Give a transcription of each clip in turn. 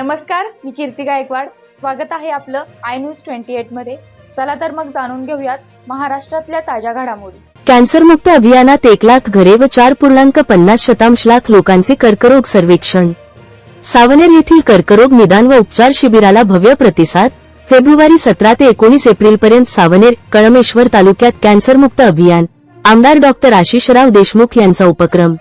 नमस्कार मी कीर्ती गायकवाड. स्वागत आहे आपलं आय न्यूज ट्वेंटी एटमध्ये. चला तर मग जाणून घेऊयात महाराष्ट्रातल्या ताज्या घडामोडी. कॅन्सरमुक्त अभियानात एक लाख घरे व चार पूर्णांक पन्नास शतांश लाख लोकांचे कर्करोग सर्वेक्षण. सावनेर येथील कर्करोग निदान व उपचार शिबिराला भव्य प्रतिसाद. फेब्रुवारी सतरा ते एकोणीस एप्रिलपर्यंत सावनेर कळमेश्वर तालुक्यात कॅन्सरमुक्त अभियान. आमदार डॉक्टर आशिषराव देशमुख यांचा उपक्रम.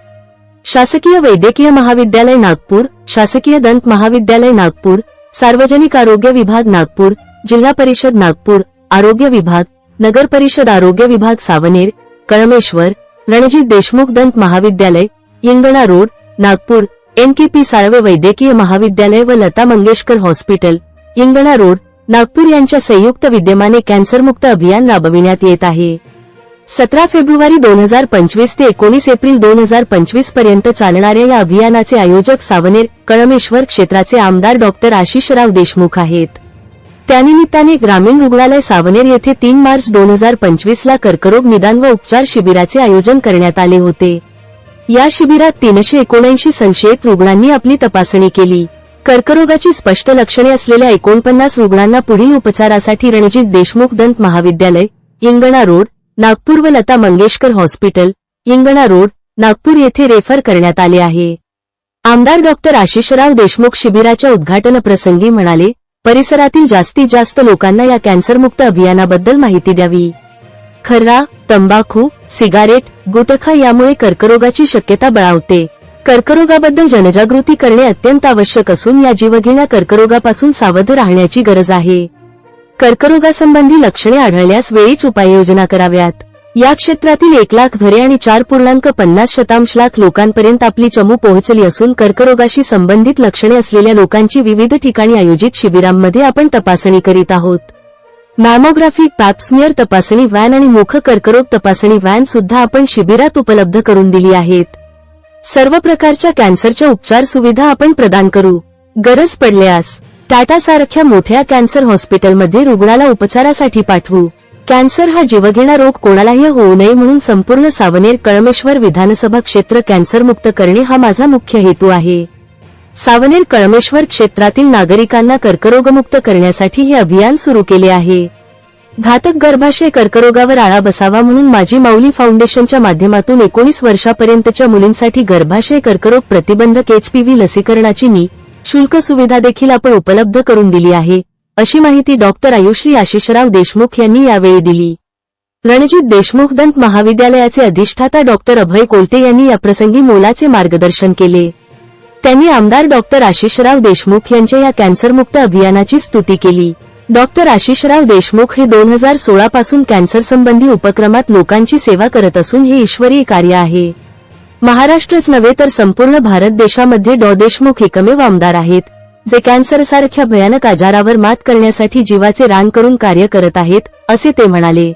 शासकीय वैद्यकीय महाविद्यालय नागपूर शासकीय दंत महाविद्यालय नागपूर सार्वजनिक आरोग्य विभाग नागपूर जिल्हा परिषद नागपूर आरोग्य विभाग नगर परिषद आरोग्य विभाग सावनेर कळमेश्वर रणजित देशमुख दंत महाविद्यालय इंगणा रोड नागपूर एनकेपी साळवे वैद्यकीय महाविद्यालय व लता मंगेशकर हॉस्पिटल इंगणा रोड नागपूर यांच्या संयुक्त विद्यमाने कॅन्सरमुक्त अभियान राबविण्यात येत आहे. सतरा फेब्रुवारी दोन हजार पंचवीस ते एकोणीस एप्रिल दोन हजार पंचवीसपर्यंत चालणाऱ्या या अभियानाचे आयोजक सावनेर कळमेश्वर क्षेत्राचे आमदार डॉक्टर आशिषराव देशमुख आहेत. त्यानिमित्ताने ग्रामीण रुग्णालय सावनेर येथे तीन मार्च दोन हजार पंचवीस ला कर्करोग निदान व उपचार शिबिराचे आयोजन करण्यात आले होते. या शिबिरात तीनशे एकोणऐंशी संशयित रुग्णांनी आपली तपासणी केली. कर्करोगाची स्पष्ट लक्षणे असलेल्या एकोणपन्नास रुग्णांना पुढील उपचारासाठी रणजित देशमुख दंत महाविद्यालय इंगणा रोड नागपूर व लता मंगेशकर हॉस्पिटल इंगणा रोड नागपूर येथे रेफर करण्यात आले आहे. आमदार डॉक्टर आशिषराव देशमुख शिबिराच्या उद्घाटनप्रसंगी म्हणाले परिसरातील जास्तीत जास्त लोकांना या कॅन्सरमुक्त अभियानाबद्दल माहिती द्यावी. खर्रा तंबाखू सिगारेट गुटखा यामुळे कर्करोगाची शक्यता बळावते. कर्करोगाबद्दल जनजागृती करणे अत्यंत आवश्यक असून या जीवघेण्या कर्करोगापासून सावध राहण्याची गरज आहे. कर्करोगासंबंधी लक्षणे आढळल्यास वेळीच उपाययोजना कराव्यात. या क्षेत्रातील एक लाख घरे आणि चार पूर्णांक पन्नास शतांश लाख लोकांपर्यंत आपली चमू पोहोचली असून कर्करोगाशी संबंधित लक्षणे असलेल्या लोकांची विविध ठिकाणी आयोजित शिबिरांमध्ये आपण तपासणी करीत आहोत. मॅमोग्राफी पॅप्समियर तपासणी व्हॅन आणि मुख कर्करोग तपासणी व्हॅन सुद्धा आपण शिबिरात उपलब्ध करून दिली आहेत. सर्व प्रकारच्या कॅन्सरच्या उपचार सुविधा आपण प्रदान करू. गरज पडल्यास टाटासारख्या मोठ्या कॅन्सर हॉस्पिटलमध्ये रुग्णाला उपचारासाठी पाठवू. कॅन्सर हा जीवघेणा रोग कोणालाही होऊ नये म्हणून संपूर्ण सावनेर कळमेश्वर विधानसभा क्षेत्र कॅन्सरमुक्त करणे हा माझा मुख्य हेतू आहे. सावनेर कळमेश्वर क्षेत्रातील नागरिकांना कर्करोगमुक्त करण्यासाठी हे अभियान सुरू केले आहे. घातक गर्भाशय कर्करोगावर आळा बसावा म्हणून माझी माऊली फाउंडेशनच्या माध्यमातून एकोणीस वर्षापर्यंतच्या मुलींसाठी गर्भाशय कर्करोग प्रतिबंधक एचपीव्ही लसीकरणाची मी शुल्क सुविधा देखील आपण उपलब्ध करून दिली आहे अशी माहिती डॉक्टर आयुश्री आशिषराव देशमुख यांनी यावेळी दिली. रणजित देशमुख दंत महाविद्यालयाचे अधिष्ठाता डॉक्टर अभय कोलते यांनी याप्रसंगी मोलाचे मार्गदर्शन केले. त्यांनी आमदार डॉक्टर आशिषराव देशमुख यांच्या या कॅन्सरमुक्त अभियानाची स्तुती केली. डॉक्टर आशिषराव देशमुख हे दोन हजार सोळा पासून कॅन्सर संबंधी उपक्रमात लोकांची सेवा करत असून हे ईश्वरीय कार्य आहे. महाराष्ट्रच नव्हे तर संपूर्ण भारत देशामध्ये डॉ देशमुख एकमेव आमदार आहेत जे कॅन्सरसारख्या भयानक आजारावर मात करण्यासाठी जीवाचे रान करून कार्य करत आहेत असे ते म्हणाले.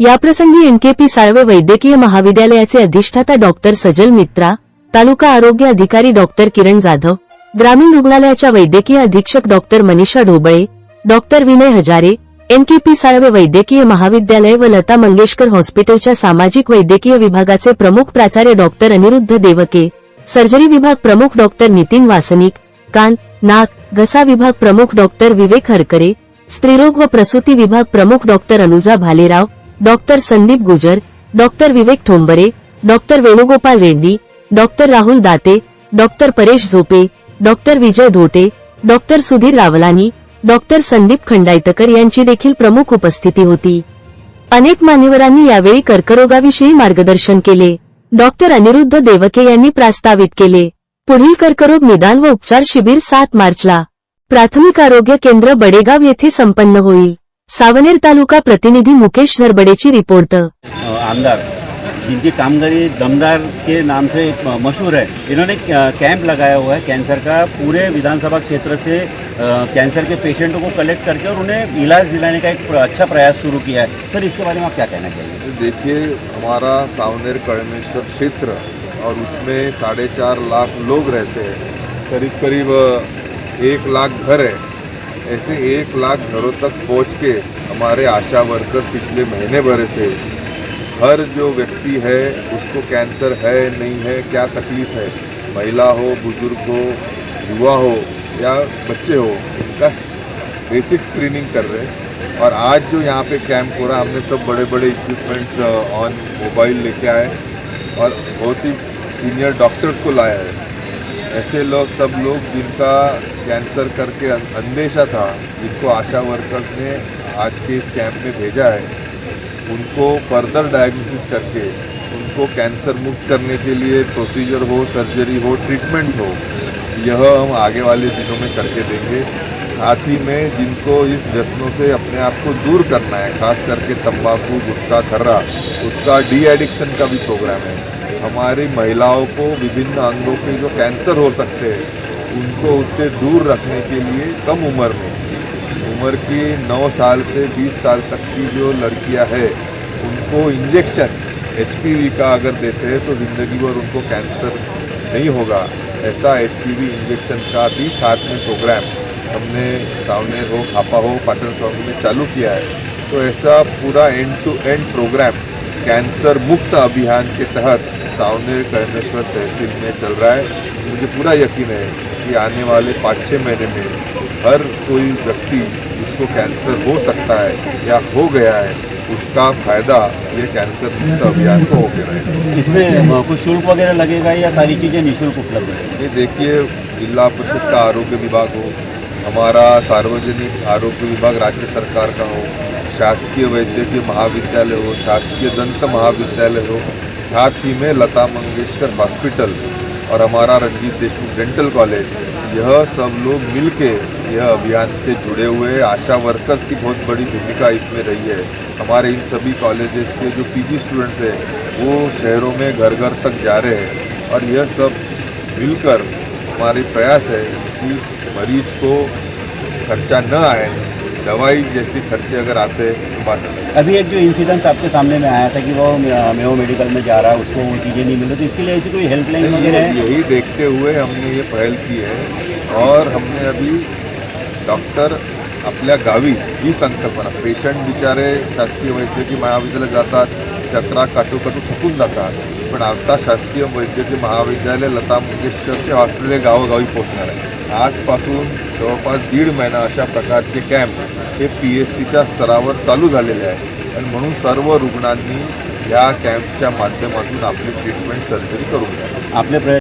याप्रसंगी एनकेपी साळवे वैद्यकीय महाविद्यालयाचे अधिष्ठाता डॉक्टर सजल मित्रा तालुका आरोग्य अधिकारी डॉक्टर किरण जाधव ग्रामीण रुग्णालयाच्या वैद्यकीय अधीक्षक doctor Manisha Dhoble doctor Vinay Hajare NKP Salve वैद्यकीय महाविद्यालय व लता मंगेशकर हॉस्पिटलच्या सामाजिक वैद्यकीय विभागाचे प्रमुख प्राचार्य डॉक्टर अनिरुद्ध देवके सर्जरी विभाग प्रमुख डॉक्टर नितीन वासनिक कान नाक घसा विभाग प्रमुख डॉक्टर विवेक हरकरे स्त्रीरोग व प्रसूती विभाग प्रमुख doctor Anuja Bhalerao doctor Sandeep Gujar doctor Vivek Thombare doctor Venugopal Reddy doctor Rahul Date doctor Paresh Zope doctor Vijay Dhote doctor Sandeep Rawlani doctor Sandeep खंडायतकर यांची देखील प्रमुख उपस्थिती होती. अनेक मान्यवरांनी यावेळी कर्करोगाविषयी मार्गदर्शन केले. डॉक्टर अनिरुद्ध देवके यांनी प्रस्तावित केले. पुढील कर्करोग निदान व उपचार शिबिर सात मार्चला. प्राथमिक आरोग्य केंद्र बडेगाव येथे संपन्न होईल. सावनेर तालुका प्रतिनिधी मुकेश नरबडेची रिपोर्ट. आमदार जिनकी कामगारी दमदार के नाम से मशहूर है। इन्होंने कैंप लगाया हुआ है कैंसर का। पूरे विधानसभा क्षेत्र से कैंसर के पेशेंटों को कलेक्ट करके और उन्हें इलाज दिलाने का एक अच्छा प्रयास शुरू किया है। सर, इसके बारे में आप क्या कहना चाहिए देखिए, हमारा सावनेर कड़मेश्वर क्षेत्र और उसमें साढ़े चार लाख लोग रहते हैं। करीब करीब एक लाख घर है। ऐसे एक लाख घरों तक पहुँच के हमारे आशा वर्कर पिछले महीने भर से हर जो व्यक्ति है, उसको कैंसर है, नहीं है, क्या तकलीफ़ है? महिला हो, बुज़ुर्ग हो, युवा हो, या बच्चे हो इनका बेसिक स्क्रीनिंग कर रहे हैं। और आज जो यहाँ पे कैंप हो रहा है, हमने सब बड़े बड़े इक्विपमेंट्स ऑन मोबाइल लेके आए और बहुत ही सीनियर डॉक्टर्स को लाया है। ऐसे लोग, सब लोग जिनका कैंसर करके अं- अंदेशा था, जिनको आशा वर्कर्स ने आज के इस कैंप में भेजा है उनको फर्दर डायग्नोसिस करके, उनको कैंसर मुक्त करने के लिए प्रोसीजर हो सर्जरी हो ट्रीटमेंट हो, यह हम आगे वाले दिनों में करके देंगे। साथ ही में जिनको इस व्यसनों से अपने आप को दूर करना है, खास करके तंबाकू, गुटखा, खर्रा, उसका डी एडिक्शन का भी प्रोग्राम है। हमारी महिलाओं को विभिन्न अंगों के जो कैंसर हो सकते हैं, उनको उससे दूर रखने के लिए कम उम्र में उम्र की 9 साल से 20 साल तक की जो लड़कियाँ हैं, उनको इंजेक्शन एचपीवी का अगर देते हैं तो ज़िंदगी भर उनको कैंसर नहीं होगा। ऐसा एचपीवी इंजेक्शन का भी साथ में प्रोग्राम हमने सावनेर हो, खापा हो, पाटन स्वामी में चालू किया है। तो ऐसा पूरा end to end program cancer मुक्त अभियान के तहत सावनेर कर्णेश्वर तहसील में चल रहा है। मुझे पूरा यकीन है कि आने वाले पाँच छः महीने में हर कोई व्यक्ति जिसको कैंसर हो सकता है या हो गया है उसका फ़ायदा ये कैंसर मुक्त अभियान को होके रहेगा। इसमें कुछ शुल्क वगैरह लगेगा या सारी चीज़ें निःशुल्क उपलब्ध है? ये देखिए जिला परिषद का आरोग्य विभाग हो हमारा सार्वजनिक आरोग्य विभाग राज्य सरकार का हो शासकीय वैद्यकीय महाविद्यालय हो शासकीय दंत महाविद्यालय हो साथ ही में लता मंगेशकर हॉस्पिटल और हमारा रंजीत देशमुख डेंटल कॉलेज, यह सब लोग मिलके यह अभियान से जुड़े हुए आशा वर्कर्स की बहुत बड़ी भूमिका इसमें रही है हमारे इन सभी कॉलेजेस के जो पीजी स्टूडेंट्स हैं, वो शहरों में घर घर तक जा रहे हैं और यह सब मिलकर हमारे प्रयास है कि मरीज़ को खर्चा न आए, दवाई जैसे खर्चे अगर आते हैं तो बात अलग है। अभी एक जो इंसिडेंट आपके सामने में आया था कि वो मेयो मेडिकल में जा रहा है उसको वो चीज़ें नहीं मिल रही तो इसके लिए ऐसी कोई हेल्पलाइन वगैरह है? यही देखते हुए हमने ये पहल की है और हमने अभी डॉक्टर आपल्या गावी ही संकल्पना पेशंट बिचारे शासकीय वैद्यकीय महाविद्यालय जातात चक्रा काटू काटू थकून जातात पण आता शासकीय वैद्यकीय महाविद्यालय लता मंगेशकरचे हॉस्पिटल हे गावोगावी पोहोचणार आहे. आजपासून जवळपास दीड महिना अशा प्रकारचे कॅम्प हे पी एस सीच्या स्तरावर चालू झालेले आहे. आणि म्हणून सर्व रुग्णांनी या कॅम्पच्या माध्यमातून आपली ट्रीटमेंट सर्जरी करून आपले प्रयत्न